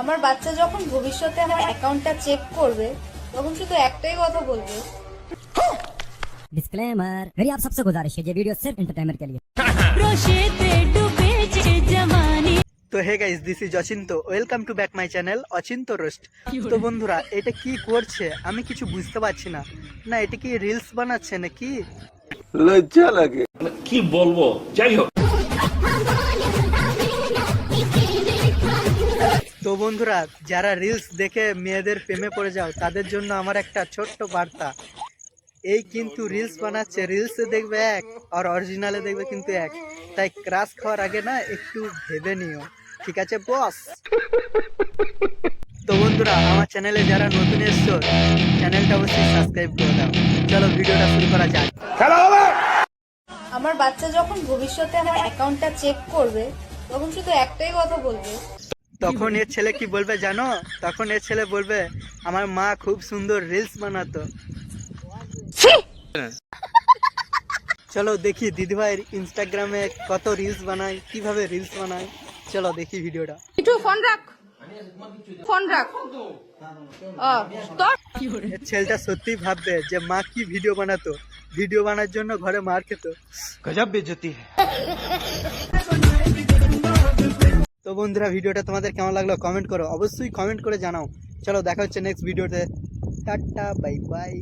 আমার বাচ্চা যখন ভবিষ্যতে আমার অ্যাকাউন্টটা চেক করবে তখন শুধু একটাই কথা বলবে डिस्क्लेमर मेरी आप सबसे गुजारिश है ये वीडियो सिर्फ एंटरटेनमेंट के लिए রোশেতে ডুবেছে জমানি তো hey guys this is Achinta welcome to back my channel Achinta roast তো বন্ধুরা এটা কি করছে আমি কিছু বুঝতে পারছি না না এটা কি রিলস বানাচ্ছে নাকি লজ্জা লাগে কি বলবো যাই হোক তো বন্ধুরা যারা রিলস দেখে মেয়েদের প্রেমে পড়ে যাও তাদের জন্য আমার একটা ছোট্ট বার্তা। এই কিন্তু রিলস বানাচ্ছে রিলসে দেখবে এক আর অরিজিনালে দেখবে কিন্তু এক। তাই ক্রাশ খাওয়ার আগে না একটু ভেবে নিও ঠিক আছে বস তো বন্ধুরা আমার চ্যানেলে যারা নতুন এসছো চ্যানেলটা অবশ্যই সাবস্ক্রাইব করে দাও। চলো ভিডিওটা শুরু করা যাক। আমার বাচ্চা যখন ভবিষ্যতে আমার অ্যাকাউন্টটা চেক করবে তখন শুধু একটাই কথা বলবে তখন এর ছেলে কি বলবে জানো? তখন এর ছেলে বলবে আমার মা খুব সুন্দর রিলস বানাতো। চলো দেখি দিদিভাইয়ের ইনস্টাগ্রামে কত রিলস বানায় কীভাবে রিলস বানায়। চলো দেখি ভিডিওটা। একটু ফোন রাখ। ফোন রাখ। এর ছেলেটা সত্যি ভাববে যে মা কি ভিডিও বানাতো। ভিডিও বানার জন্য ঘরে মার খেত। গজব বেজতি। তো বন্ধুরা, ভিডিওটা তোমাদের কেমন লাগল কমেন্ট করো। অবশ্যই কমেন্ট করে জানাও। চলো, দেখা হচ্ছে নেক্সট ভিডিওতে টাটা বাই বাই